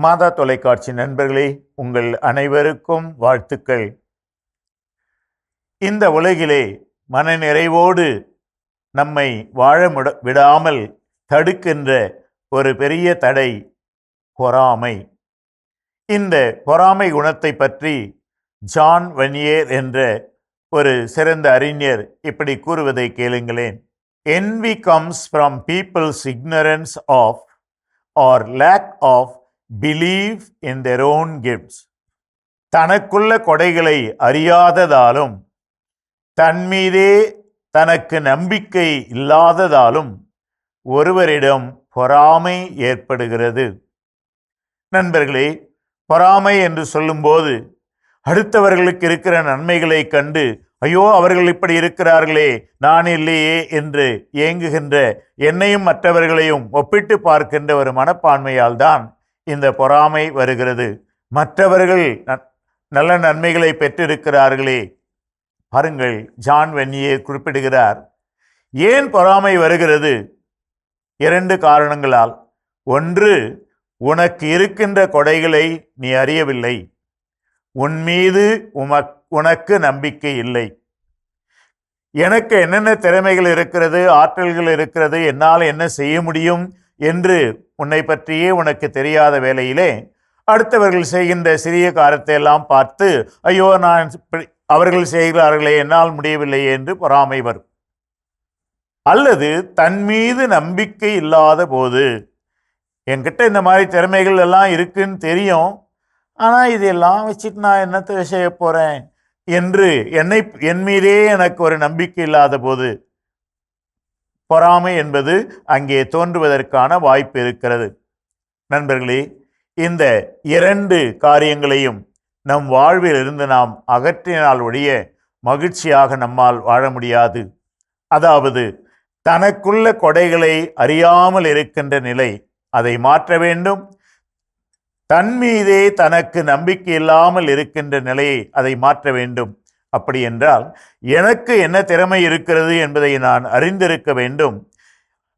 மாதா தொலைக்காட்சி நண்பர்களே உங்கள் அனைவருக்கும் வாழ்த்துக்கள். இந்த உலகிலே மனநிறைவோடு நம்மை வாழ முட- விடாமல் தடுக்கின்ற ஒரு பெரிய தடை பொறாமை. இந்த பொறாமை குணத்தை பற்றி ஜான் வனியர் என்ற ஒரு சிறந்த அறிஞர் இப்படி கூறுவதை கேளுங்களேன். Envy comes from people's ignorance of or lack of believe in their own gifts தனக்குள்ள கொடைகளை அறியாததாலும் தன்மீதே தனக்கு நம்பிக்கை இல்லாததாலும் ஒருவரிடம் பொறாமை ஏற்படுகிறது. நண்பர்களே பொறாமை என்று சொல்லும்போது அடுத்தவர்களுக்கு இருக்கிற நன்மைகளை கண்டு ஐயோ அவர்கள் இப்படி இருக்கிறார்களே நான் இல்லையே என்று ஏங்குகின்ற என்னையும் மற்றவர்களையும் ஒப்பிட்டு பார்க்கின்ற ஒரு மனப்பான்மையால் தான் இந்த பொறாமை வருகிறது. மற்றவர்கள் ந- நல்ல நன்மைகளை பெற்றிருக்கிறார்களே. பாருங்கள் ஜான் வென்னியே குறிப்பிடுகிறார். ஏன் பொறாமை வருகிறது? இரண்டு காரணங்களால். ஒன்று உனக்கு இருக்கின்ற கொடைகளை நீ அறியவில்லை. உன் மீது உமக் உனக்கு நம்பிக்கை இல்லை. எனக்கு என்னென்ன திறமைகள் இருக்கிறது ஆற்றல்கள் இருக்கிறது என்னால் என்ன செய்ய முடியும்? என்று உன்னை பற்றியே உனக்கு தெரியாத வேளையிலே அடுத்தவர்கள் செய்கின்ற சிறிய காரியத்தை எல்லாம் பார்த்து ஐயோ நான் இப்படி- அவர்கள் செய்கிறார்களே என்னால் முடியவில்லையே என்று பொறாமை வரும். அல்லது தன் மீது நம்பிக்கை இல்லாத போது என்கிட்ட இந்த மாதிரி திறமைகள் எல்லாம் இருக்குன்னு தெரியும் ஆனால் இதெல்லாம் வச்சுட்டு நான் என்னத்தை செய்ய போகிறேன் என்று என்னை என் மீதே எனக்கு ஒரு நம்பிக்கை இல்லாத போது பொறாமை என்பது அங்கே தோன்றுவதற்கான வாய்ப்பு இருக்கிறது. நண்பர்களே இந்த இரண்டு காரியங்களையும் நம் வாழ்வில் இருந்து நாம் அகற்றினால் ஒழிய மகிழ்ச்சியாக நம்மால் வாழ முடியாது. அதாவது தனக்குள்ள கொடைகளை அறியாமல் இருக்கின்ற நிலை அதை மாற்ற வேண்டும். தன் மீதே தனக்கு நம்பிக்கை இல்லாமல் இருக்கின்ற நிலையை அதை மாற்ற வேண்டும். அப்படி என்றால் எனக்கு என்ன திறமை இருக்கிறது என்பதை நான் அறிந்திருக்க வேண்டும்.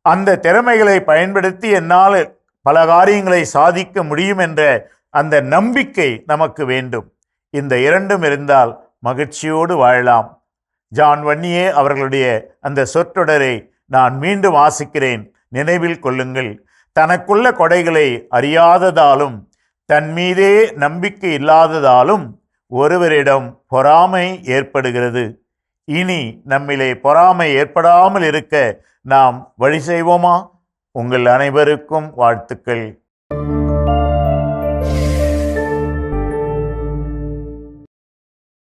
அந்த திறமைகளை பயன்படுத்தி என்னால் பல காரியங்களை சாதிக்க முடியும் என்ற அந்த நம்பிக்கை நமக்கு வேண்டும். இந்த இரண்டும் இருந்தால் மகிழ்ச்சியோடு வாழலாம். ஜான் வன்னியே அவர்களுடைய அந்த சொற்றொடரை நான் மீண்டும் வாசிக்கிறேன். நினைவில் கொள்ளுங்கள். தனக்குள்ள கொடைகளை அறியாததாலும் தன் மீதே நம்பிக்கை இல்லாததாலும் ஒருவரிடம் பொறாமை ஏற்படுகிறது. இனி நம்மிலே பொறாமை ஏற்படாமல் இருக்க நாம் வழி செய்வோமா? உங்கள் அனைவருக்கும் வாழ்த்துக்கள்.